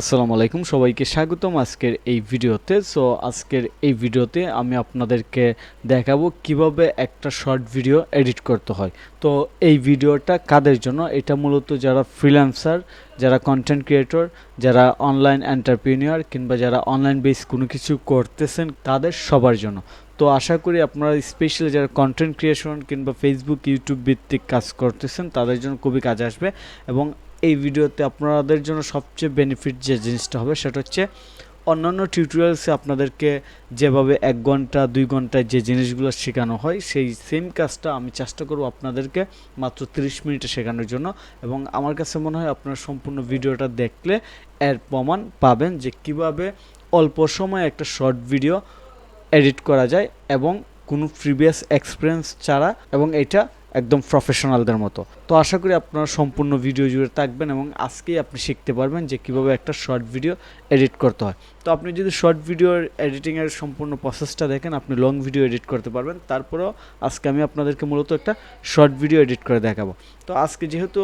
আসসালামু আলাইকুম, সবাইকে স্বাগতম আজকের এই ভিডিওতে। সো আজকের এই ভিডিওতে আমি আপনাদেরকে দেখাবো কীভাবে একটা শর্ট ভিডিও এডিট করতে হয়। তো এই ভিডিওটা কাদের জন্য? এটা মূলত যারা ফ্রিল্যান্সার যারা কন্টেন্ট ক্রিয়েটর যারা অনলাইন এন্টারপ্রিনিয়র কিংবা যারা অনলাইন বেস কোনো কিছু করতেছেন, তাদের সবার জন্য। তো আশা করি আপনারা স্পেশালি যারা কন্টেন্ট ক্রিয়েশন কিংবা ফেসবুক ইউটিউব ভিত্তিক কাজ করতেছেন, তাদের জন্য খুবই কাজে আসবে। এবং এই ভিডিওতে আপনাদের জন্য সবচেয়ে বেনিফিট যে জিনিসটা হবে সেটা হচ্ছে অন্যান্য টিউটোরিয়ালসে আপনাদেরকে যেভাবে এক ঘণ্টা, দুই ঘন্টায় যে জিনিসগুলো শেখানো হয়, সেই সেম কাজটা আমি চেষ্টা করব আপনাদেরকে মাত্র 30 মিনিটে শেখানোর জন্য এবং আমার কাছে মনে হয় আপনারা সম্পূর্ণ ভিডিওটা দেখলে এর প্রমাণ পাবেন যে কীভাবে অল্প সময়ে একটা শর্ট ভিডিও এডিট করা যায় এবং কোনো প্রিভিয়াস এক্সপিরিয়েন্স ছাড়া এবং এটা একদম প্রফেশনালদের মতো। তো আশা করি আপনারা সম্পূর্ণ ভিডিও জুড়ে থাকবেন এবং আজকেই আপনি শিখতে পারবেন যে কীভাবে একটা শর্ট ভিডিও এডিট করতে হয়। তো আপনি যদি শর্ট ভিডিওর এডিটিংয়ের সম্পূর্ণ প্রসেসটা দেখেন, আপনি লং ভিডিও এডিট করতে পারবেন। তারপরেও আজকে আমি আপনাদেরকে মূলত একটা শর্ট ভিডিও এডিট করে দেখাবো। তো আজকে যেহেতু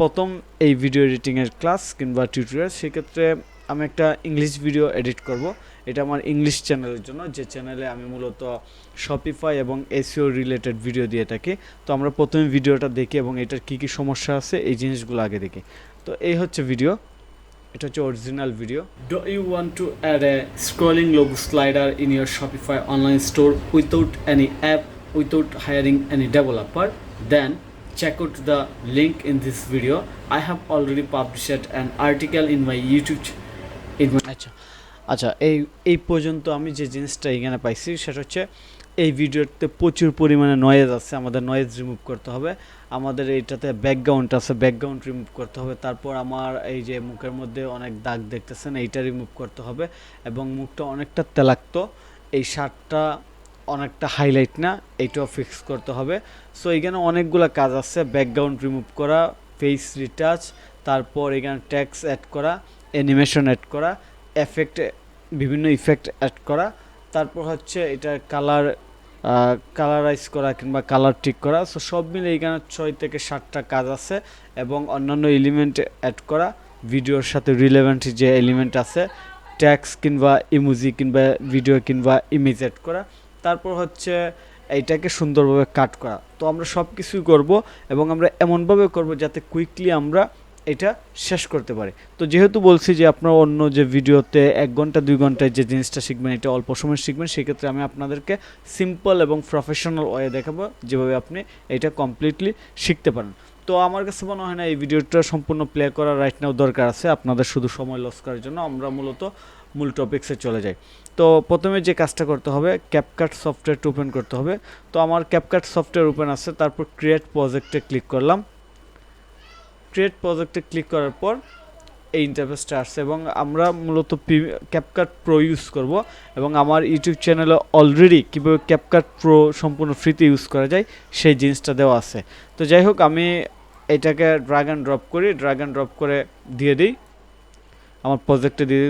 প্রথম এই ভিডিও এডিটিংয়ের ক্লাস কিংবা টিউটোরিয়াল সেক্ষেত্রে আমি একটা ইংলিশ ভিডিও এডিট করব। এটা আমার ইংলিশ চ্যানেলের জন্য। যে চ্যানেলে আমি মূলত শপিফাই এবং এসিও রিলেটেড ভিডিও দিয়ে থাকি। তো আমরা প্রথমে ভিডিওটা দেখি এবং এটার কী কী সমস্যা আছে, এই জিনিসগুলো আগে দেখি। তো এই হচ্ছে ভিডিও এটা হচ্ছে original video do you want to add a scrolling logo slider in your Shopify online store without any app without hiring any developer then check out the link in this video. I have already published an article in my youtube আচ্ছা। আচ্ছা এই এই পর্যন্ত আমি যে জিনিসটা এখানে পাইছি সেটা হচ্ছে এই ভিডিওতে প্রচুর পরিমাণে নয়েজ আছে, আমাদের নয়েজ রিমুভ করতে হবে। আমাদের এইটাতে ব্যাকগ্রাউন্ড আছে ব্যাকগ্রাউন্ড রিমুভ করতে হবে। তারপর আমার এই যে মুখের মধ্যে অনেক দাগ দেখতেছেন, এইটা রিমুভ করতে হবে এবং মুখটা অনেকটা তেলাক্ত। এই শার্টটা অনেকটা হাইলাইট না, এইটাও ফিক্স করতে হবে। সো এখানে অনেকগুলো কাজ আছে ব্যাকগ্রাউন্ড রিমুভ করা ফেস রিটাচ তারপর এখানে ট্যাক্স অ্যাড করা। অ্যানিমেশন অ্যাড করা এফেক্ট বিভিন্ন ইফেক্ট অ্যাড করা, তারপর হচ্ছে এটার কালার কালারাইজ করা কিংবা কালার ঠিক করা। সো সব মিলে এখানে ছয় থেকে সাতটা কাজ আছে এবং অন্যান্য এলিমেন্ট অ্যাড করা ভিডিওর সাথে রিলেভেন্ট যে এলিমেন্ট আছে ট্যাক্স কিংবা ইমোজি কিংবা ভিডিও কিংবা ইমেজ অ্যাড করা। তারপর হচ্ছে এইটাকে সুন্দরভাবে কাট করা। তো আমরা সব কিছুই করব এবং আমরা এমনভাবে করব যাতে কুইকলি আমরা এটা শেষ করতে পারে। তো যেহেতু বলছি যে আপনারা অন্য যে ভিডিওতে এক ঘণ্টা, দুই ঘন্টায় যে জিনিসটা শিখবেন, এটা অল্প সময় শিখবেন, সেক্ষেত্রে আমি আপনাদেরকে সিম্পল এবং প্রফেশনাল ওয়ে দেখাবো যেভাবে আপনি এটা কমপ্লিটলি শিখতে পারেন। তো আমার কাছে মনে হয় না এই ভিডিওটা সম্পূর্ণ প্লে করা রাইট নাও দরকার আছে। আপনাদের শুধু সময় লস করার জন্য আমরা মূলত মূল টপিক্সে চলে যাই। তো প্রথমে যে কাজটা করতে হবে ক্যাপকাট সফটওয়্যারটা ওপেন করতে হবে। তো আমার ক্যাপকাট সফটওয়্যার ওপেন আছে, তারপর ক্রিয়েট প্রজেক্টে ক্লিক করলাম। ক্রিয়েট প্রজেক্টে ক্লিক করার পর এই ইন্টারফেসটা আসছে এবং আমরা মূলত ক্যাপকাট প্রো ইউজ করব এবং আমার ইউটিউব চ্যানেলে অলরেডি কীভাবে ক্যাপকাট প্রো সম্পূর্ণ ফ্রিতে ইউজ করা যায় সেই জিনিসটা দেওয়া আছে। তো যাই হোক, আমি এটাকে ড্রাগ অ্যান্ড ড্রপ করি ড্রাগ অ্যান্ড ড্রপ করে দিয়ে দিই। আমার প্রজেক্টে দিয়ে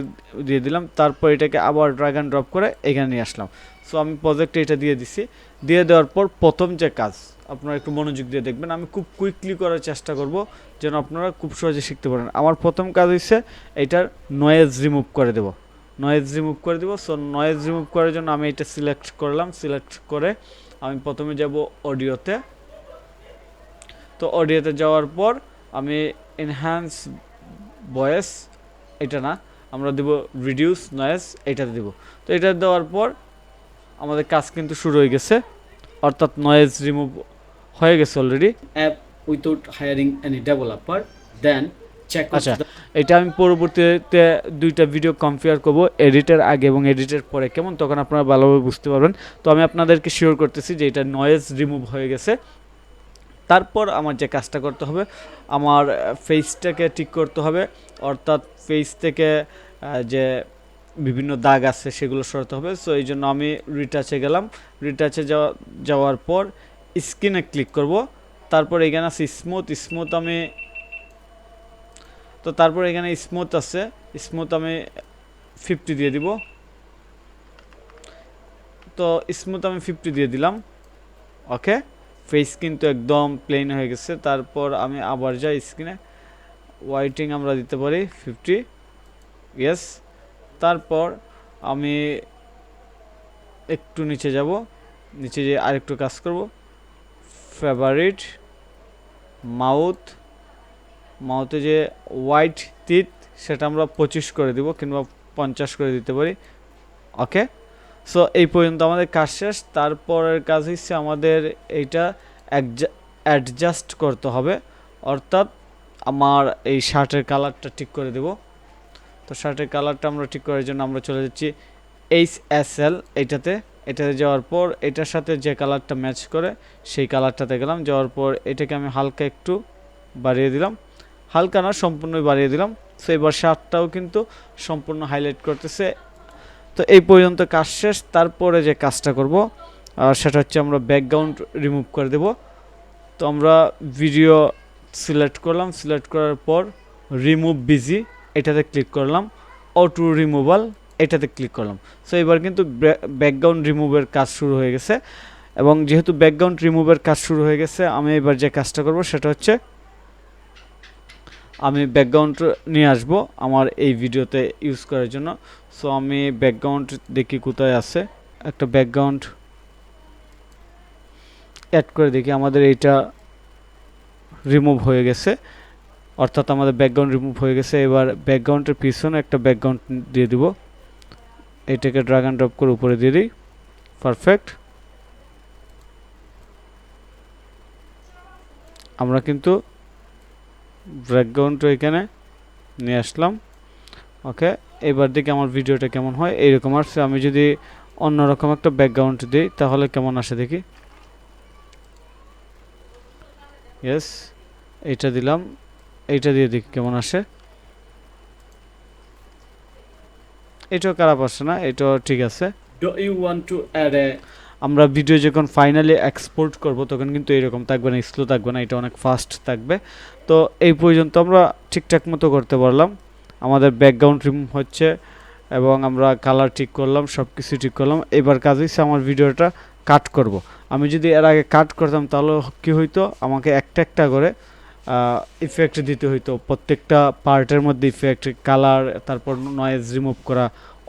দিয়ে দিলাম, তারপর এটাকে আবার ড্রাগ অ্যান্ড ড্রপ করে এখানে নিয়ে আসলাম। সো আমি প্রজেক্টে এটা দিয়ে দিছি। দিয়ে দেওয়ার পর প্রথম যে কাজ আপনারা একটু মনোযোগ দিয়ে দেখবেন। আমি খুব কুইকলি করার চেষ্টা করব যেন আপনারা খুব সহজে শিখতে পারেন। আমার প্রথম কাজ হচ্ছে এটার নয়েজ রিমুভ করে দেব। নয়েজ রিমুভ করে দেবো। সো নয়েজ রিমুভ করার জন্য আমি এটা সিলেক্ট করলাম। সিলেক্ট করে আমি প্রথমে যাব অডিওতে তো অডিওতে যাওয়ার পর আমি এনহ্যান্স ভয়েস এটা না, আমরা দেব রিডিউস নয়েজ এটাতে দেব। তো এটা দেওয়ার পর আমাদের কাজ কিন্তু শুরু হয়ে গেছে। অর্থাৎ নয়েজ রিমুভ হয়ে গেছে already app without hiring any developer then check আচ্ছা এটা আমি পরবর্তীতে দুইটা ভিডিও কম্পেয়ার করব এডিটের আগে এবং এডিটের পরে কেমন? তখন আপনারা ভালোভাবে বুঝতে পারবেন। তো আমি আপনাদেরকে শিওর করতেছি যে এটা নয়েজ রিমুভ হয়ে গেছে। তারপর আমার যে কাজটা করতে হবে আমার ফেসটাকে ঠিক করতে হবে। অর্থাৎ ফেস থেকে যে বিভিন্ন দাগ আছে সেগুলো সরাতে হবে। সো এই জন্য আমি রিটাচে গেলাম। রিটাচে যাওয়া যাওয়ার পর স্ক্রিনে ক্লিক করব। তারপর এখানে আছে স্মুথ স্মুথ আমি তো তারপর এখানে স্মুথ আছে। স্মুথ আমি ফিফটি দিয়ে দিব। তো স্মুথ আমি ফিফটি দিয়ে দিলাম। ওকে ফেস কিন্তু একদম প্লেন হয়ে গেছে। তারপর আমি আবার যাই স্ক্রিনে। ওয়াইটিং আমরা দিতে পারি ফিফটি ইয়েস তারপর আমি একটু নিচে যাব। নিচে যে আরেকটু কাজ করব। ফেভারিট মাউথ মাউথে যে হোয়াইট টিথ সেটা আমরা পঁচিশ করে দিব কিংবা পঞ্চাশ করে দিতে পারি। ওকে সো এই পর্যন্ত আমাদের কাজ শেষ। তারপরের কাজ হচ্ছে আমাদের এইটা অ্যাডজাস্ট করতে হবে। অর্থাৎ আমার এই শার্টের কালারটা ঠিক করে দেব। তো শার্টের কালারটা আমরা ঠিক করার জন্য আমরা চলে যাচ্ছি এইচ এস এল এইটাতে। এটাতে যাওয়ার পর এটার সাথে যে কালারটা ম্যাচ করে, সেই কালারটাতে গেলাম। যাওয়ার পর এটাকে আমি হালকা একটু বাড়িয়ে দিলাম। হালকা না, সম্পূর্ণই বাড়িয়ে দিলাম। তো এবার শার্টটাও কিন্তু সম্পূর্ণ হাইলাইট করতেছে। তো এই পর্যন্ত কাজ শেষ। তারপরে যে কাজটা করব, আর সেটা হচ্ছে আমরা ব্যাকগ্রাউন্ড রিমুভ করে দেব। তো আমরা ভিডিও সিলেক্ট করলাম। সিলেক্ট করার পর রিমুভ বিজি এটাতে ক্লিক করলাম। অটো রিমুভাল এটাতে ক্লিক করলাম। সো এবার কিন্তু ব্যাকগ্রাউন্ড রিমুভের কাজ শুরু হয়ে গেছে। এবং যেহেতু ব্যাকগ্রাউন্ড রিমুভের কাজ শুরু হয়ে গেছে, আমি এবার যে কাজটা করব সেটা হচ্ছে আমি ব্যাকগ্রাউন্ড নিয়ে আসব আমার এই ভিডিওতে ইউজ করার জন্য। সো আমি ব্যাকগ্রাউন্ড দেখি কোথায় আছে। একটা ব্যাকগ্রাউন্ড অ্যাড করে দেখি, আমাদের এইটা রিমুভ হয়ে গেছে। অর্থাৎ আমাদের ব্যাকগ্রাউন্ড রিমুভ হয়ে গেছে। এবার ব্যাকগ্রাউন্ডের পিছনে একটা ব্যাকগ্রাউন্ড দিয়ে দিব। এটাকে ড্রাগ অ্যান্ড ড্রপ করে উপরে দিয়ে দিই। পারফেক্ট আমরা কিন্তু ব্যাকগ্রাউন্ড এখানে নিয়ে আসলাম। ওকে এবার দেখি আমার ভিডিওটা কেমন হয়। এইরকম আসছে। আমি যদি অন্যরকম একটা ব্যাকগ্রাউন্ড দিই, তাহলে কেমন আসে দেখি? ইয়েস এইটা দিলাম। এইটা দিয়ে দেখি কেমন আসে। এটাও খারাপ আসে না এটাও ঠিক আছে। Do you want to add a আমরা ভিডিও যখন ফাইনালি এক্সপোর্ট করব তখন কিন্তু এরকম থাকবে না স্লো থাকবে না এটা অনেক ফাস্ট থাকবে। তো এই পর্যন্ত আমরা ঠিকঠাক মতো করতে পারলাম। আমাদের ব্যাকগ্রাউন্ড রিমুভ হচ্ছে এবং আমরা কালার ঠিক করলাম সব কিছু ঠিক করলাম। এবার কাজ হচ্ছে আমার ভিডিওটা কাট করব। আমি যদি এর আগে কাট করতাম তাহলে কি হইতো? আমাকে একটা একটা করে ইফেক্ট দিতে হইতো। প্রত্যেকটা পার্টের মধ্যে ইফেক্ট কালার তারপর নয়েজ রিমুভ করা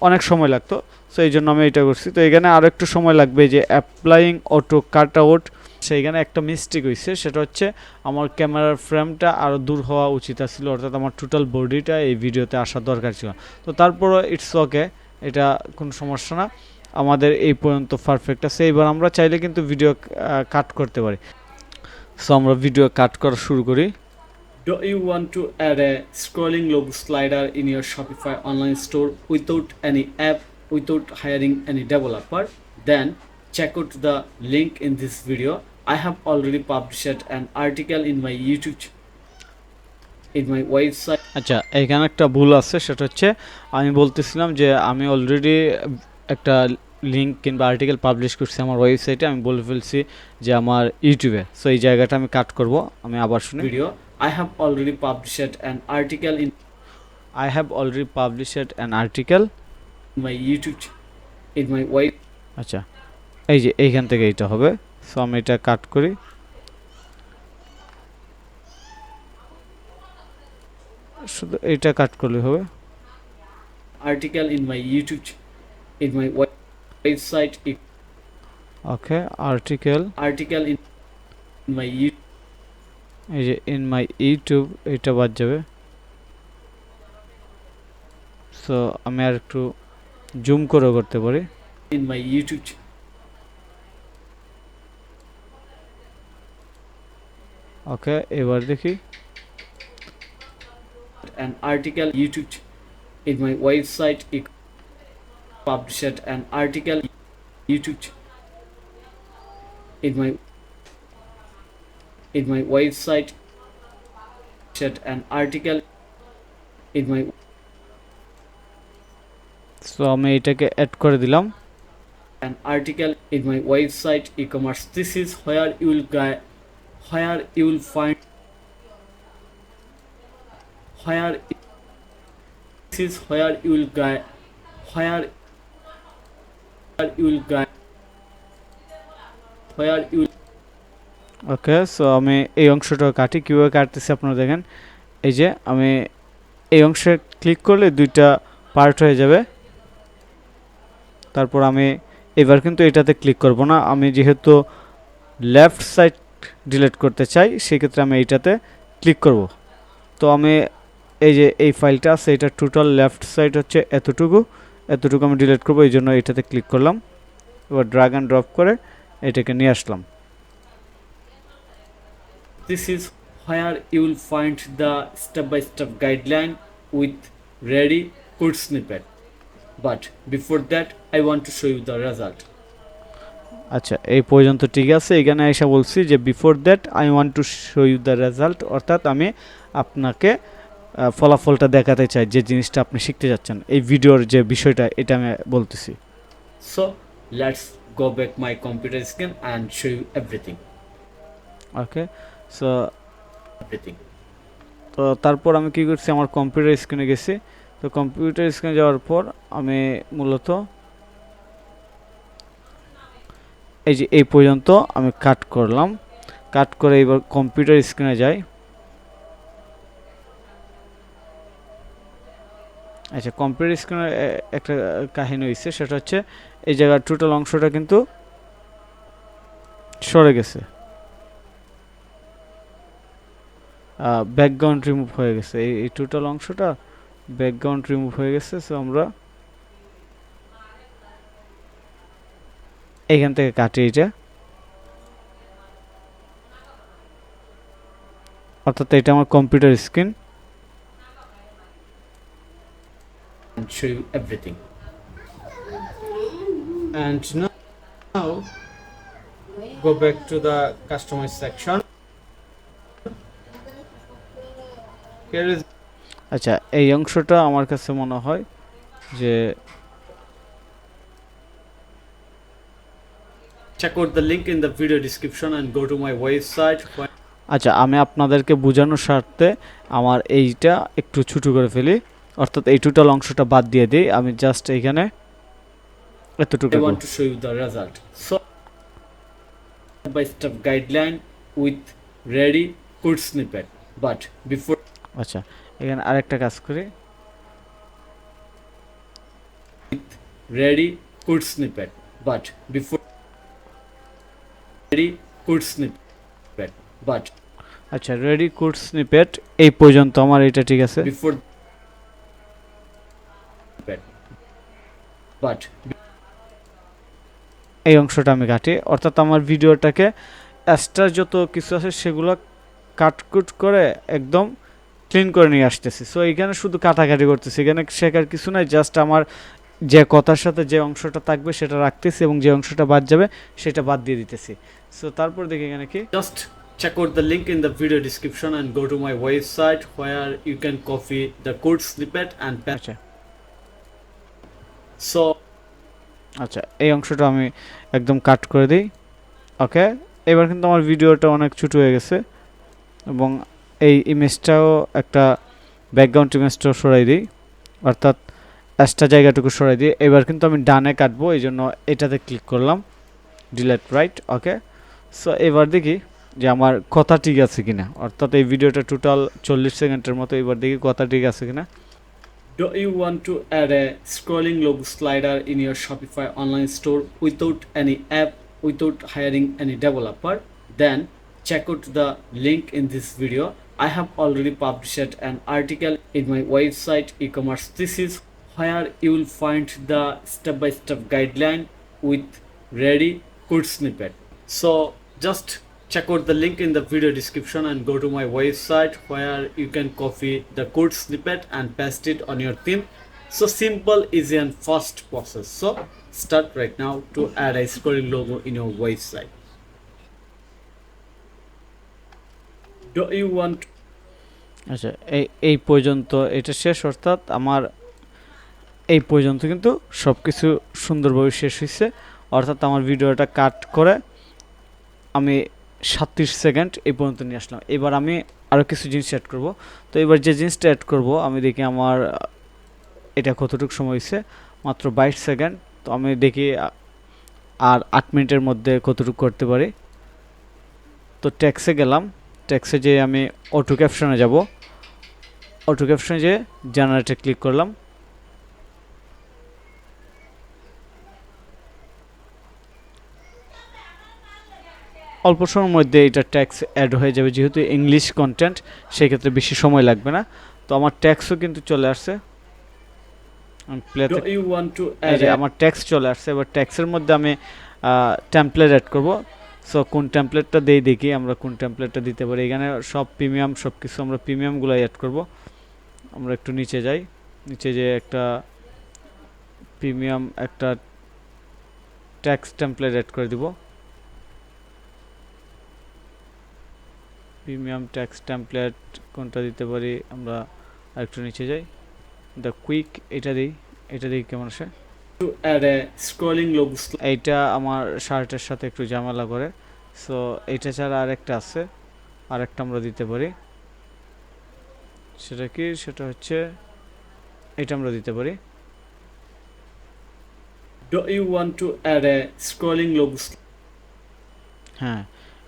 অনেক সময় লাগতো। সো এই জন্য আমি এটা করছি। তো এখানে আরও একটু সময় লাগবে যে অ্যাপ্লাইং অটো কাট আউট সেইখানে একটা মিস্টেক হয়েছে সেটা হচ্ছে আমার ক্যামেরার ফ্রেমটা আরও দূর হওয়া উচিত ছিল অর্থাৎ আমার টোটাল বডিটা এই ভিডিওতে আসার দরকার ছিল। তো তারপরও ইটস ওকে এটা কোনো সমস্যা না। আমাদের এই পর্যন্ত পারফেক্ট আছে। এবার আমরা চাইলে কিন্তু ভিডিও কাট করতে পারি। সো আমরা ভিডিও কাট করা শুরু করি Do you want to add a scrolling logo slider in your Shopify online store without any app, without hiring any developer? Then check out the link in this video. I have already published an article in my YouTube in my website. আচ্ছা এখানে একটা ভুল আছে সেটা হচ্ছে আমি বলতেছিলাম যে আমি অলরেডি একটা লিঙ্ক কিংবা আর্টিকেল পাবলিশ করছি আমার ওয়েবসাইটে আমি বলে ফেলছি যে আমার ইউটিউবে সো এই জায়গাটা আমি কাট করব আমি আবার শুনি। Video I have already published an article in I have already published an article my YouTube in my web আচ্ছা এই যে এইখান থেকে এটা হবে। সো আমি এটা কাট করি। শুধু এইটা কাট করলে হবে। Article in my YouTube in my web website e- okay article article in my YouTube এই যে ইন মাই ইউটিউব এটা বাদ যাবে সো আমি আর একটু জুম করে করতে পারি in my YouTube ch- ওকে এবার দেখি an article YouTube in my website e- published an article YouTube in my in my website shared an article in my so আমি এটাকে অ্যাড করে দিলাম an article in my website e-commerce this is where you will guy where you will find where this is where you will guy where okay so আমি এই অংশটা কাটি, কীভাবে কাটতেছি আপনারা দেখেন। এই যে, আমি এই অংশে ক্লিক করলে দুইটা পার্ট হয়ে যাবে। তারপর আমি এবার কিন্তু এটাতে ক্লিক করব না। আমি যেহেতু লেফট সাইড ডিলিট করতে চাই, সেক্ষেত্রে আমি এইটাতে ক্লিক করব। তো আমি এই যে, এই ফাইলটা আছে, এটা টোটাল লেফট সাইড হচ্ছে এতটুকু। এতটুকু আমি ডিলিট করব এই জন্য এটাতে ক্লিক করলাম এবার ড্রাগ অ্যান্ড ড্রপ করে এটাকে নিয়ে আসলাম this is where you will find the step-by-step guideline with ready code snippet. But before that, I want to show you the result. আচ্ছা এই পর্যন্ত ঠিক আছে এখানে এসে বলছি যে before that I want to show you the result অর্থাৎ আমি আপনাকে ফলাফলটা দেখাতে চাই যে জিনিসটা আপনি শিখতে যাচ্ছেন। এই ভিডিওর যে বিষয়টা এটা আমি বলতেছি। So let's go back my computer screen and show you everything. Okay so Everything. তো তারপর আমি কি করছি? আমার কম্পিউটার স্ক্রিনে গেছি। তো কম্পিউটার স্ক্রিনে যাওয়ার পর আমি মূলত এই যে এই পর্যন্ত আমি কাট করলাম। কাট করে এবার কম্পিউটার স্ক্রিনে যাই। আচ্ছা কম্পিউটার স্ক্রিনের একটা কাহিনী হয়েছে সেটা হচ্ছে এই জায়গার টোটাল অংশটা কিন্তু সরে গেছে। ব্যাকগ্রাউন্ড রিমুভ হয়ে গেছে। এই এই টোটাল অংশটা ব্যাকগ্রাউন্ড রিমুভ হয়ে গেছে সো আমরা এখান থেকে কাটি এটা অর্থাৎ এটা আমার computer screen and show you everything. And now, now go back to the customize section. Here is আচ্ছা এই অংশটা আমার কাছে মনে হয় যে check out the link in the video description and go to my website. where আচ্ছা আমি আপনাদেরকে বোঝানোর স্বার্থে আমার এইটা একটু ছোটো করে ফেলি অর্থাৎ এই টোটাল অংশটা বাদ দিয়ে দিই আমি জাস্ট এইখানে এতটুকু I want to show you the result so by step guideline with ready code snippet but before আচ্ছা এখানে আরেকটা কাজ করি। With ready code snippet but before ready code snippet but আচ্ছা রেডি কোড স্নিপেট এই পর্যন্ত আমার এটা ঠিক আছে। বিফোর but এই অংশটা আমি কাটি অর্থাৎ আমার ভিডিওটাকে এক্সট্রা যত কিছু আছে সেগুলো কাটকুট করে একদম ক্লিন করে নিয়ে আসতেছি। সো এইখানে শুধু কাটাকাটি করতেছি। এখানে শেখার কিছু নাই জাস্ট আমার যে কথার সাথে যে অংশটা থাকবে সেটা রাখতেছি এবং যে অংশটা বাদ যাবে সেটা বাদ দিয়ে দিতেছি। সো তারপর দেখি এখানে কি। Just check out the link in the video description and go to my website where you can copy the code snippet and paste. So আচ্ছা এই অংশটা আমি একদম কাট করে দিই। ওকে এবার কিন্তু আমার ভিডিওটা অনেক ছোটো হয়ে গেছে এবং এই ইমেজটাও একটা ব্যাকগ্রাউন্ড ইমেজটাও সরাই দিই। অর্থাৎ এক্সট্রা জায়গাটুকু সরাই দিই। এবার কিন্তু আমি ডানে কাটবো, এই জন্য এটাতে ক্লিক করলাম। ডিলেট রাইট ওকে সো এবার দেখি যে আমার কথা ঠিক আছে কিনা। অর্থাৎ এই ভিডিওটা টোটাল চল্লিশ সেকেন্ডের মতো এবার দেখি কথা ঠিক আছে কিনা। Do you want to add a scrolling logo slider in your Shopify online store without any app, without hiring any developer? Then check out the link in this video. I have already published an article in my website e-commerce thesis where you will find the step-by-step guideline with ready code snippet. So just check out the link in the video description and go to my website where you can copy the code snippet and paste it on your theme so simple easy and fast process so start right now to add a scrolling logo in your website do you want আচ্ছা এই এই পর্যন্ত এটা শেষ অর্থাৎ আমার এই পর্যন্ত কিন্তু সব কিছু সুন্দরভাবে শেষ হয়েছে অর্থাৎ আমার ভিডিওটা কাট করে আমি সাতত্রিশ সেকেন্ড এই পর্যন্ত নিয়ে আসলাম। এবার আমি আরও কিছু জিনিস অ্যাড করব। তো এবার যে জিনিসটা অ্যাড করব, আমি দেখি আমার, এটা কতটুকু সময় হয়েছে? মাত্র বাইশ সেকেন্ড। তো আমি দেখি, আর আট মিনিটের মধ্যে কতটুকু করতে পারি? তো ট্যাক্সে গেলাম। ট্যাক্সে যেয়ে আমি অটো ক্যাপশনে যাব। অটো ক্যাপশনে যেয়ে জেনারেটে ক্লিক করলাম। অল্প সময়ের মধ্যে এটা ট্যাক্স অ্যাড হয়ে যাবে। যেহেতু ইংলিশ কন্টেন্ট সেক্ষেত্রে বেশি সময় লাগবে না। তো আমার ট্যাক্সও কিন্তু চলে আসছে। আমার ট্যাক্স চলে আসছে। এবার ট্যাক্সের মধ্যে আমি টেমপ্লেট অ্যাড করব। সো কোন টেমপ্লেটটা দেই দেখি আমরা কোন টেমপ্লেটটা দিতে পারি। এখানে সব প্রিমিয়াম সব কিছু আমরা প্রিমিয়ামগুলো অ্যাড করব। আমরা একটু নিচে যাই। নিচে যে একটা প্রিমিয়াম একটা ট্যাক্স টেমপ্লেট অ্যাড করে দিব। প্রিমিয়াম ট্যাক্স টেমপ্লেট কোনটা দিতে পারি আমরা আরেকটু নিচে যাই। দ্য কুইক এটা দিই এটা দিই কেমন আসে? এইটা আমার শার্টের সাথে একটু ঝামেলা করে। সো এইটা ছাড়া আরেকটা আছে আরেকটা আমরা দিতে পারি। সেটা কি? সেটা হচ্ছে এটা আমরা দিতে পারি। Do you want to add a scrolling logo হ্যাঁ।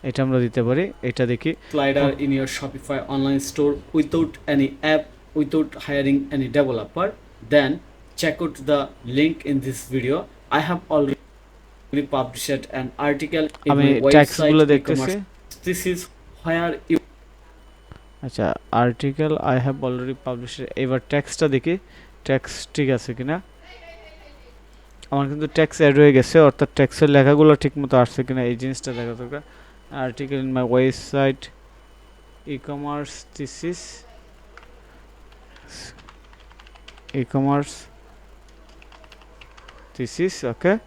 এটা আমরা দিতে পারি। এটা দেখি। Slider in your Shopify online store without any app without hiring any developer then check out the link in this video I have already publish an article ট্যাক্সগুলো আচ্ছা article I have already published এবার ট্যাক্সটা দেখি। Tax ঠিক আছে কিনা? আমার কিন্তু tax add হয়ে গেছে অর্থাৎ ট্যাক্সের লেখাগুলো ঠিকমতো আসছে কিনা এই জিনিসটা দেখা দরকার। article in my website e-commerce thesis. E-commerce thesis okay.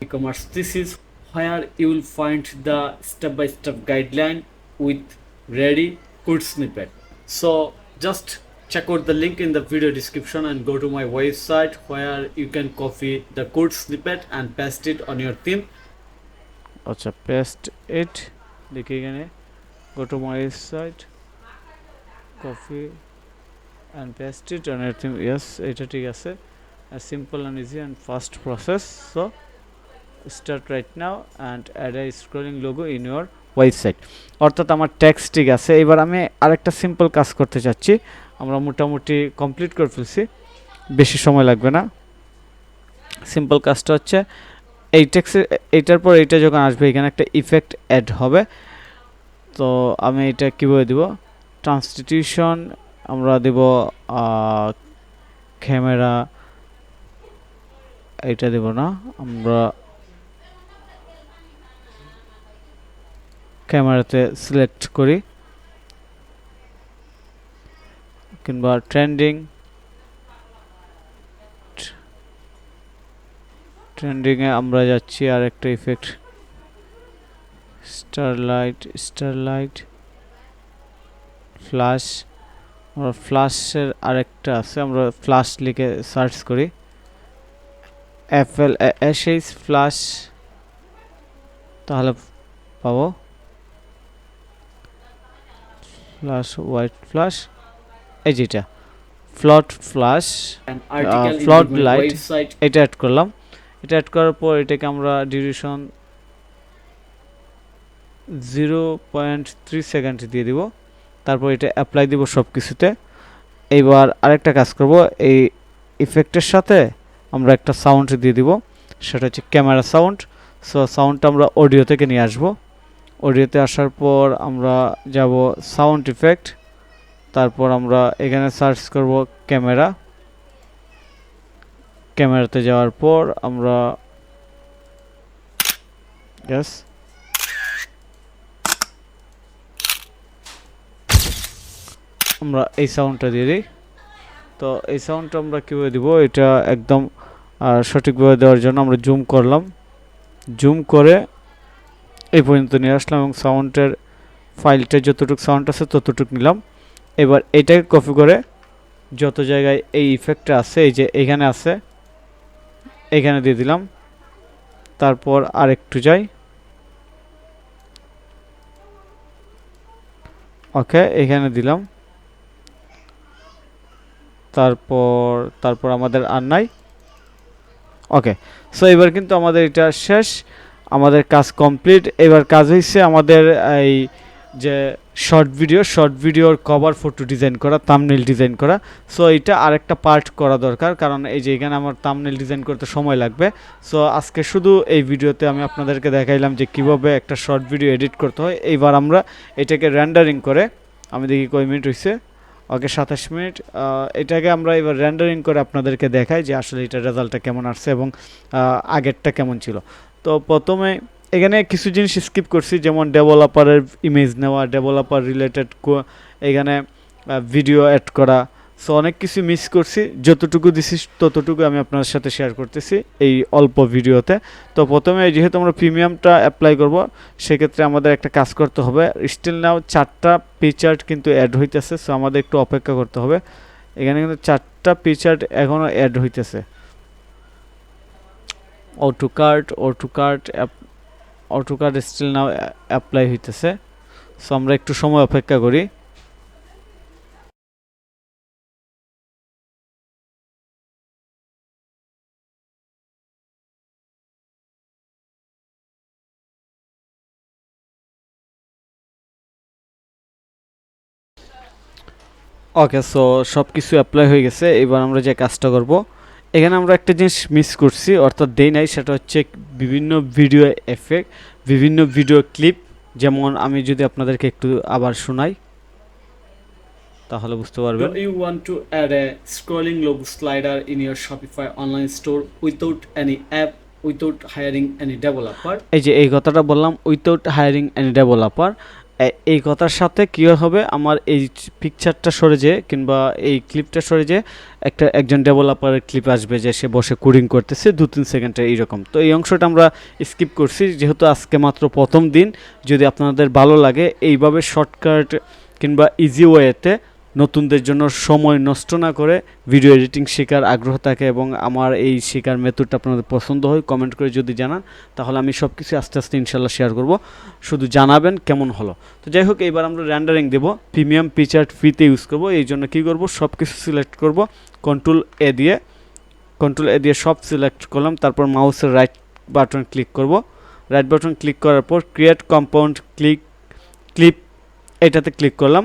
E-commerce thesis where you will find the step-by-step -step guideline with ready code snippet. So just check out the link in the video description and go to my website where you can copy the code snippet and paste it on your theme. আচ্ছা paste it দেখি এখানে go to my website copy and paste it on everything yes এটা ঠিক আছে। Simple and easy and fast process so start right now and add a scrolling logo in your website অর্থাৎ আমার tax ঠিক আছে। এবার আমি আরেকটা সিম্পল কাজ করতে চাচ্ছি। আমরা মোটামুটি কমপ্লিট করে ফেলছি। বেশি সময় লাগবে না। সিম্পল কাজটা হচ্ছে, এই টেক্সের এইটার পর এইটা যখন আসবে, এখানে একটা ইফেক্ট অ্যাড হবে। তো আমি এটা কীভাবে দিব? ট্রান্সটিটিউশন আমরা দেব ক্যামেরা এটা দেব না। আমরা ক্যামেরাতে সিলেক্ট করি। কিংবা ট্রেন্ডিং, ট্রেন্ডিংয়ে আমরা যাচ্ছি আর একটা ইফেক্ট স্টারলাইট স্টারলাইট ফ্লাশ আমরা ফ্লাশের আরেকটা আছে, আমরা ফ্লাশ লিখে সার্চ করি F L S H flash তাহলে পাবো ফ্লাশ হোয়াইট ফ্লাশ এই যেটা ফ্লট ফ্লাশ light. website. এটা অ্যাড করলাম। এটা অ্যাড করার পর এটাকে আমরা duration zero point three second দিয়ে দিব। তারপর এটা অ্যাপ্লাই দিব সব কিছুতে এইবার আরেকটা কাজ করব এই ইফেক্টের সাথে আমরা একটা সাউন্ড দিয়ে দিব। সেটা হচ্ছে ক্যামেরা সাউন্ড সো সাউন্ডটা আমরা অডিও থেকে নিয়ে আসব। অডিওতে আসার পর আমরা যাব সাউন্ড ইফেক্ট তারপর আমরা এখানে সার্চ করব ক্যামেরা। ক্যামেরাতে যাওয়ার পর আমরা গ্যাস আমরা এই সাউন্ডটা দিয়ে দিই। তো এই সাউন্ডটা আমরা কীভাবে দিব? এটা একদম সঠিকভাবে দেওয়ার জন্য আমরা জুম করলাম। জুম করে এই পর্যন্ত নিয়ে আসলাম এবং সাউন্ডের ফাইলটা যতটুকু সাউন্ড আছে ততটুকু নিলাম। এবার এটাকে কপি করে যত জায়গায় এই ইফেক্টটা আছে, এই যে এখানে আছে, এখানে দিয়ে দিলাম। তারপর আর একটু যাই। ওকে এখানে দিলাম। তারপর তারপর আমাদের আর নাই। ওকে সো এবার কিন্তু আমাদের এটা শেষ। আমাদের কাজ কমপ্লিট এবার কাজ হয়েছে আমাদের এই যে শর্ট ভিডিও শর্ট ভিডিওর কভার ফটো ডিজাইন করা তামনেল ডিজাইন করা। সো এটা আরেকটা পার্ট করা দরকার, কারণ এই যে এখানে আমার তামনেল ডিজাইন করতে সময় লাগবে। সো আজকে শুধু এই ভিডিওতে আমি আপনাদেরকে দেখাইলাম যে কীভাবে একটা শর্ট ভিডিও এডিট করতে হয়। এইবার আমরা এটাকে র্যান্ডারিং করে, আমি দেখি কয় মিনিট হয়েছে ওকে, সাতাশ মিনিট। এটাকে আমরা এবার র্যান্ডারিং করে আপনাদেরকে দেখাই যে আসলে এটার রেজাল্টটা কেমন আসছে এবং আগেরটা কেমন ছিল। তো প্রথমে এখানে কিছু জিনিস স্কিপ করছি, যেমন ডেভেলপারের ইমেজ নেওয়া ডেভেলপার রিলেটেড এখানে ভিডিও অ্যাড করা। সো অনেক কিছু মিস করছি। যতটুকু দিছি, ততটুকু আমি আপনার সাথে শেয়ার করতেছি এই অল্প ভিডিওতে তো প্রথমে যেহেতু আমরা প্রিমিয়ামটা অ্যাপ্লাই করব, সেক্ষেত্রে আমাদের একটা কাজ করতে হবে। স্টিল নাও চারটা পিচার্ট কিন্তু অ্যাড হইতেছে সো আমাদের একটু অপেক্ষা করতে হবে। এখানে কিন্তু চারটা পিচার্ট এখনও অ্যাড হইতেছে। Auto cut auto cut auto cut still now apply হইতেছে। সো আমরা একটু সময় অপেক্ষা করি। ওকে সো সব কিছু অ্যাপ্লাই হয়ে গেছে। এবার আমরা যে কাজটা করব এখানে আমরা একটা জিনিস মিস করছি অর্থাৎ দেই নাই সেটা হচ্ছে বিভিন্ন ভিডিও এফেক্ট বিভিন্ন ভিডিও ক্লিপ যেমন আমি যদি আপনাদেরকে একটু আবার শোনাই তাহলে বুঝতে পারবেন। You want to add a scrolling logo slider in your Shopify online store without any app without hiring any developer এই যে এই কথাটা বললাম উইথাউট হায়ারিং এনি ডেভেলপার এই কথার সাথে কী হবে আমার এই পিকচারটা সরে যে কিংবা এই ক্লিপটা সরে যে একটা একজন ডেভেলপারের ক্লিপ আসবে যে সে বসে কোডিং করতেছে দু তিন সেকেন্ডে এইরকম। তো এই অংশটা আমরা স্কিপ করছি, যেহেতু আজকে মাত্র প্রথম দিন, যদি আপনাদের ভালো লাগে, এইভাবে শর্টকাট কিংবা ইজি ওয়েতে নতুনদের জন্য সময় নষ্ট না করে ভিডিও এডিটিং শেখার আগ্রহ থাকে এবং আমার এই শেখার মেথডটা আপনাদের পছন্দ হয় কমেন্ট করে যদি জানান, তাহলে আমি সব কিছু আস্তে আস্তে ইনশাল্লাহ শেয়ার করব। শুধু জানাবেন কেমন হলো। তো যাই হোক এইবার আমরা র্যান্ডারিং দেব। প্রিমিয়াম পিচার্ট ফ্রিতে ইউজ করব। এই জন্য কী করব? সব কিছু সিলেক্ট করব। কন্ট্রোল এ দিয়ে কন্ট্রোল এ দিয়ে সব সিলেক্ট করলাম। তারপর মাউসের রাইট বাটন ক্লিক করব। রাইট বাটন ক্লিক করার পর ক্রিয়েট কম্পাউন্ড ক্লিক ক্লিপ এটাতে ক্লিক করলাম।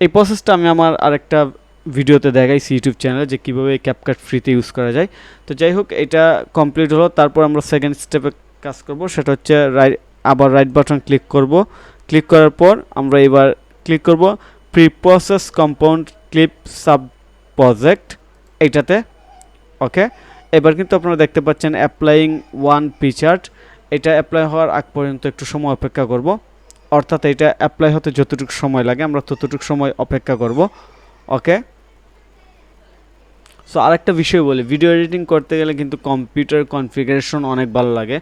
এই প্রসেসটা আমি আমার আরেকটা ভিডিওতে দেখাইছি ইউটিউব চ্যানেলে যে কীভাবে ক্যাপকাট ফ্রিতে ইউজ করা যায়। তো যাই হোক, এটা কমপ্লিট হলো, তারপর আমরা সেকেন্ড স্টেপে কাজ করব, সেটা হচ্ছে রাইট আবার রাইট বাটন ক্লিক করব। ক্লিক করার পর আমরা এবার ক্লিক করব pre process compound clip sub project এইটাতে ওকে এবার কিন্তু আপনারা দেখতে পাচ্ছেন অ্যাপ্লাইং ওয়ান পিচার্ট এটা অ্যাপ্লাই হওয়ার আগ পর্যন্ত একটু সময় অপেক্ষা করব। অর্থাৎ এটা অ্যাপ্লাই হতে যতটুকু সময় লাগে, আমরা ততটুকু সময় অপেক্ষা করব ওকে সো আরেকটা বিষয় বলি ভিডিও এডিটিং করতে গেলে কিন্তু কম্পিউটার কনফিগারেশন অনেক ভালো লাগে।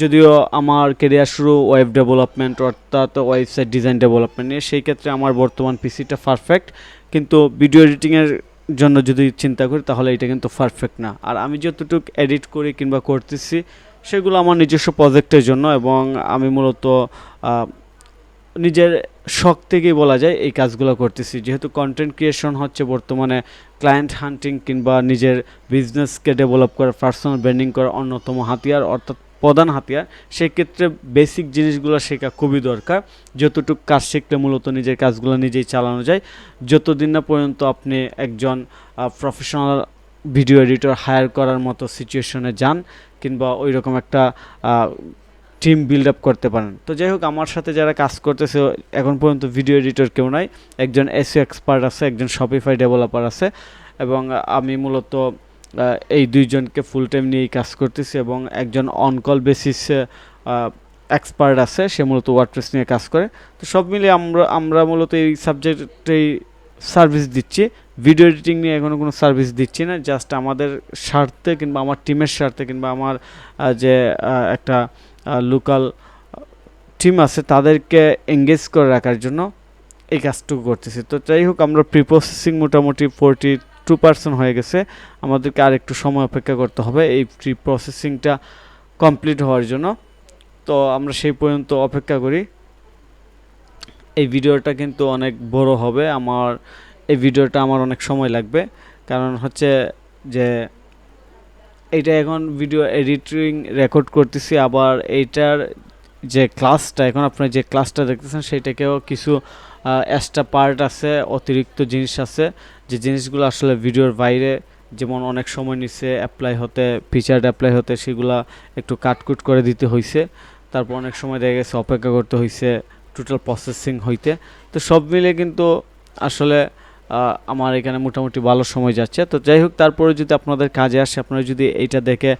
যদিও আমার কেরিয়ার শুরু ওয়েব ডেভেলপমেন্ট অর্থাৎ ওয়েবসাইট ডিজাইন ডেভেলপমেন্ট নিয়ে, সেই ক্ষেত্রে আমার বর্তমান পিসিটা পারফেক্ট কিন্তু ভিডিও এডিটিংয়ের জন্য যদি চিন্তা করি, তাহলে এটা কিন্তু পারফেক্ট না। আর আমি যতটুকু এডিট করি কিংবা করতেছি সেগুলো আমার নিজস্ব প্রজেক্টের জন্য এবং আমি মূলত নিজের শখ থেকেই বলা যায় এই কাজগুলো করতেছি। যেহেতু কন্টেন্ট ক্রিয়েশন হচ্ছে বর্তমানে ক্লায়েন্ট হান্টিং কিংবা নিজের বিজনেসকে ডেভেলপ করা পার্সোনাল ব্র্যান্ডিং করার অন্যতম হাতিয়ার অর্থাৎ প্রধান হাতিয়ার, সেক্ষেত্রে বেসিক জিনিসগুলো শেখা খুবই দরকার। যতটুকু কাজ শিখলে মূলত নিজের কাজগুলো নিজেই চালানো যায়। যতদিন না পর্যন্ত আপনি একজন প্রফেশনাল ভিডিও এডিটর হায়ার করার মতো সিচুয়েশনে যান কিংবা ওই রকম একটা টিম বিল্ড আপ করতে পারেন। তো যাই হোক, আমার সাথে যারা কাজ করতেছে, এখন পর্যন্ত ভিডিও এডিটর কেউ নাই। একজন এসিও এক্সপার্ট আছে, একজন শপিফাই ডেভেলপার আছে এবং আমি মূলত এই দুইজনকে ফুল টাইম নিয়েই কাজ করতেছি এবং একজন অনকল বেসিস এক্সপার্ট আছে। সে মূলত ওয়ার্ডপ্রেস নিয়ে কাজ করে। তো সব মিলিয়ে আমরা আমরা মূলত এই সাবজেক্টেই সার্ভিস দিচ্ছি। ভিডিও এডিটিং নিয়ে এখনও কোনো সার্ভিস দিচ্ছি না জাস্ট আমাদের স্বার্থে কিংবা আমার টিমের স্বার্থে কিংবা আমার যে একটা লোকাল টিম আছে তাদেরকে এঙ্গেজ করে রাখার জন্য এই কাজটুকু করতেছি। তো যাই হোক, আমরা প্রি প্রসেসিং মোটামুটি ফোরটি টু পার্সেন্ট হয়ে গেছে। আমাদেরকে আর একটু সময় অপেক্ষা করতে হবে এই প্রি প্রসেসিংটা কমপ্লিট হওয়ার জন্য। তো আমরা সেই পর্যন্ত অপেক্ষা করি। এই ভিডিওটা কিন্তু অনেক বড় হবে। আমার এই ভিডিওটা আমার অনেক সময় লাগবে। কারণ হচ্ছে যে এইটা এখন ভিডিও এডিটিং রেকর্ড করতেছি, আবার এইটার যে ক্লাসটা এখন আপনার যে ক্লাসটা দেখতেছেন সেইটাকেও কিছু এক্সট্রা পার্ট আছে, অতিরিক্ত জিনিস আছে। যে জিনিসগুলো আসলে ভিডিওর বাইরে যেমন অনেক সময় নিচ্ছে অ্যাপ্লাই হতে ফিচার অ্যাপ্লাই হতে, সেগুলা একটু কাটকুট করে দিতে হয়েছে তারপর অনেক সময় দেখা গেছে অপেক্ষা করতে হয়েছে টোটাল প্রসেসিং হইতে। তো সব মিলে কিন্তু আসলে আমার এখানে মোটামুটি ভালো সময় যাচ্ছে। তো যাই হোক, তারপরে যদি আপনাদের কাজে আসে, আপনারা যদি এইটা দেখে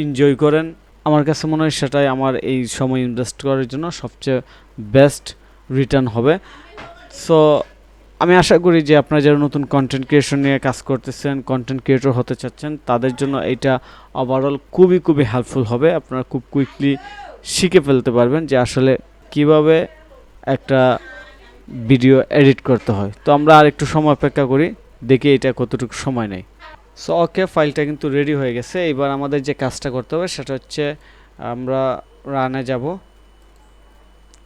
এনজয় করেন, আমার কাছে মনে হয় সেটাই আমার এই সময় ইনভেস্ট করার জন্য সবচেয়ে বেস্ট রিটার্ন হবে। সো আমি আশা করি যে আপনারা যারা নতুন কন্টেন্ট ক্রিয়েশন নিয়ে কাজ করতেছেন কন্টেন্ট ক্রিয়েটর হতে চাচ্ছেন, তাদের জন্য এটা ওভারঅল খুবই খুবই হেল্পফুল হবে। আপনারা খুব কুইকলি শিখে ফেলতে পারবেন যে আসলে কীভাবে একটা ভিডিও এডিট করতে হয়। তো আমরা আর একটু সময় অপেক্ষা করি, দেখি এটা কতটুকু সময় নেয়। সো ওকে ফাইলটা কিন্তু রেডি হয়ে গেছে। এবার আমাদের যে কাজটা করতে হবে, সেটা হচ্ছে আমরা রানে যাব।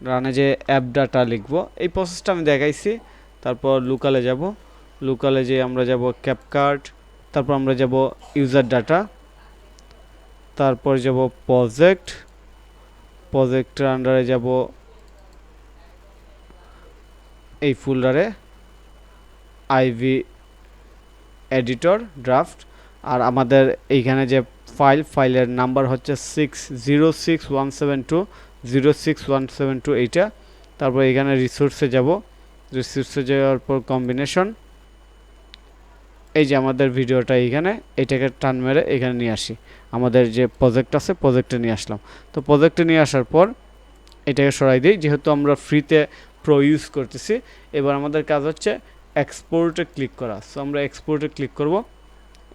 রানে যে অ্যাপ ডাটা লিখব। এই প্রসেসটা আমি দেখাইছি। তারপর লোকালে যাব। লোকালে যে আমরা যাব ক্যাপকার্ট তারপর আমরা যাব ইউজার ডাটা তারপর যাব প্রজেক্ট প্রজেক্টের আন্ডারে যাব এই ফোল্ডারে আইভি এডিটর ড্রাফট আর আমাদের এইখানে যে ফাইল ফাইলের নাম্বার হচ্ছে six zero six one seven two zero six one seven two এইটা। তারপর এখানে রিসোর্সে যাব। রিসোর্সে যাওয়ার পর কম্বিনেশন এই যে আমাদের ভিডিওটা এইখানে, এটাকে টান মেরে এখানে নিয়ে আসি। আমাদের যে প্রজেক্ট আছে প্রজেক্টে নিয়ে আসলাম। তো প্রজেক্টে নিয়ে আসার পর এটাকে সরাই দিই। যেহেতু আমরা ফ্রিতে প্রো ইউজ করতেছি। এবার আমাদের কাজ হচ্ছে এক্সপোর্টে ক্লিক করা। সো আমরা এক্সপোর্টে ক্লিক করব।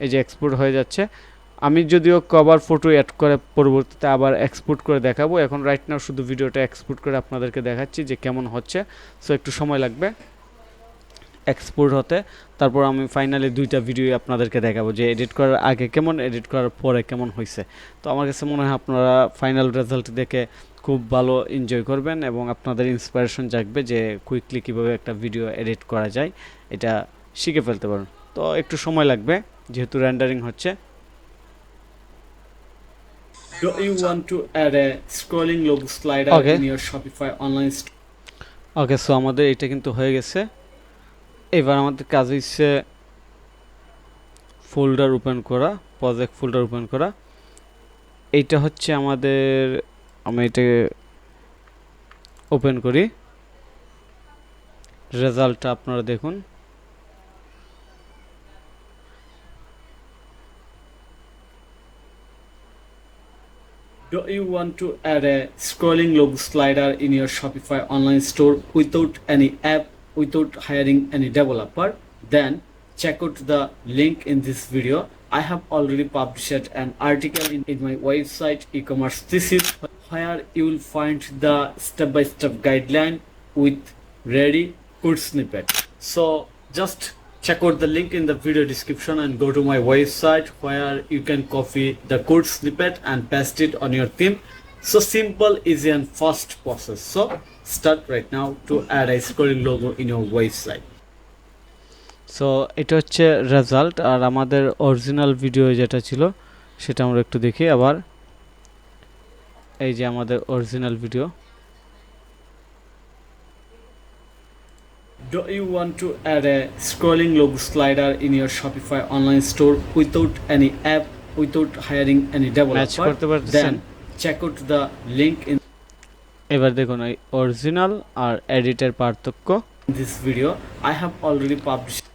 এই যে এক্সপোর্ট হয়ে যাচ্ছে। আমি যদিও কভার ফটো অ্যাড করে পরবর্তীতে আবার এক্সপোর্ট করে দেখাবো। এখন রাইট নাও শুধু ভিডিওটা এক্সপোর্ট করে আপনাদেরকে দেখাচ্ছি যে কেমন হচ্ছে। সো একটু সময় লাগবে এক্সপোর্ট হতে। তারপর আমি ফাইনালি দুইটা ভিডিও আপনাদেরকে দেখাবো যে এডিট করার আগে কেমন এডিট করার পরে কেমন হয়েছে তো আমার কাছে মনে হয় আপনারা ফাইনাল রেজাল্ট দেখে খুব ভালো এনজয় করবেন এবং আপনাদের ইন্সপিরেশন জাগবে যে কুইকলি কীভাবে একটা ভিডিও এডিট করা যায় এটা শিখে ফেলতে পারেন তো একটু সময় লাগবে যেহেতু রেন্ডারিং হচ্ছে Do you want to add a scrolling logo slider Okay. in your Shopify online store? Okay so আমাদের এটা কিন্তু হয়ে গেছে এবার আমাদের কাজ হচ্ছে ফোল্ডার ওপেন করা প্রজেক্ট ফোল্ডার ওপেন করা এইটা হচ্ছে আমাদের আমি এটাকে ওপেন করি রেজাল্টটা আপনারা দেখুন Do you want to add a scrolling logo slider in your Shopify online store without any app, without hiring any developer? Then check out the link in this video. I have already published an article in, in my website e-commerce. Thesis where you will find the step-by-step guideline with ready code snippet. So just check out the link in the video description and go to my website where you can copy the code snippet and paste it on your theme. So simple easy and fast process. So start right now to add a scrolling logo in your website so এটা হচ্ছে result আর আমাদের original video যেটা ছিল সেটা আমরা একটু দেখি আবার এই যে আমাদের original video do you want to add a scrolling logo slider in your shopify online store without any app without hiring any developer then check out the link in এবার দেখুন এই অরিজিনাল আর এডিটের পার্থক্য this video i have already published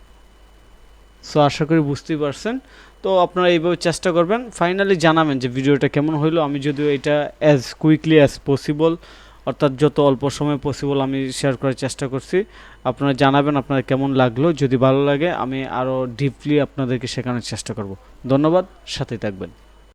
so আশা করি বুঝতেই পারছেন। তো আপনারা এইভাবে চেষ্টা করবেন। ফাইনালি জানাবেন যে ভিডিওটা কেমন হইল। আমি যদিও এটা অ্যাজ কুইকলি অ্যাজ পসিবল অর্থাৎ যত অল্প সময় পসিবল আমি শেয়ার করার চেষ্টা করছি। আপনারা জানাবেন আপনার কেমন লাগল। যদি ভালো লাগে, আমি আরও ডিপলি আপনাদেরকে শেখানোর চেষ্টা করব। ধন্যবাদ। সাথেই থাকবেন।